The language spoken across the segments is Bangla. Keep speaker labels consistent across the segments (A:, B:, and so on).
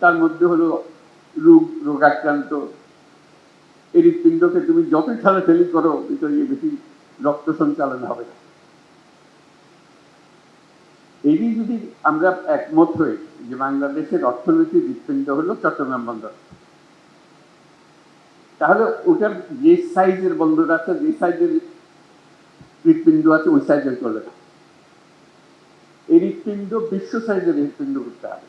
A: তার মধ্যে হলো রোগ, রোগাক্রান্ত। হৃৎপিণ্ডকে তুমি যতই ঠেলাঠেলি করো, ভিতরে বেশি রক্ত সঞ্চালন হবে না। এই যদি আমরা একমত হই যে বাংলাদেশের অর্থনৈতিক হৃৎপিণ্ড হলো চট্টগ্রাম বন্দর, তাহলে ওটার যে সাইজের বন্দর আছে, যে সাইজের হৃৎপিণ্ড আছে, ওই সাইজের চলে এই হৃৎপিণ্ড বিশ্ব সাইজের হৃৎপিণ্ড করতে হবে।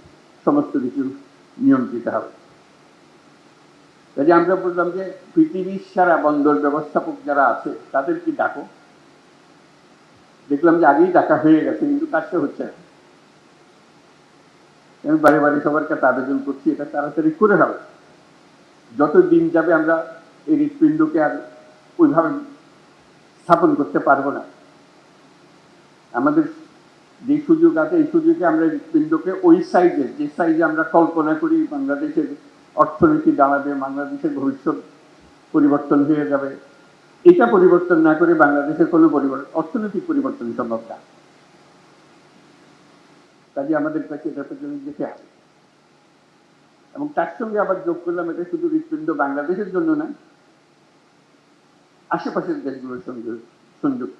A: সমস্ত কিছু নিয়ন্ত্রিত হবে। কাজে আমরা বললাম যে পৃথিবীর সারা বন্দর ব্যবস্থাপক যারা আছে, তাদেরকে ডাকো। দেখলাম যে আগেই ডাকা হয়ে গেছে, কিন্তু কাজটা হচ্ছে আমি বাড়ি বাড়ি সবার কাছে আবেদন করছি, এটা তাড়াতাড়ি করে হবে। যত দিন যাবে আমরা এই হৃৎপিণ্ডকে আর ওইভাবে স্থাপন করতে পারব না। আমাদের যে সুযোগ আছে, এই সুযোগে আমরা হৃৎপিণ্ডকে ওই সাইজের যে সাইজে আমরা কল্পনা করি বাংলাদেশের অর্থনীতি দাঁড়াবে, বাংলাদেশের ভবিষ্যৎ পরিবর্তন হয়ে যাবে। এটা পরিবর্তন না করে বাংলাদেশের কোনো পরিবর্তন, অর্থনৈতিক পরিবর্তন সম্ভব না। কাজে আমাদের কাছে এটা পেছনে যেতে হবে। এবং তার সঙ্গে আবার যোগ করলাম, এটা শুধু হৃৎপিণ্ড বাংলাদেশের জন্য না, আশেপাশের দেশগুলোর সঙ্গে সংযুক্ত।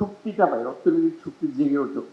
A: শক্তিটা পাই রক্তনীতির শক্তি জেগে ওঠুক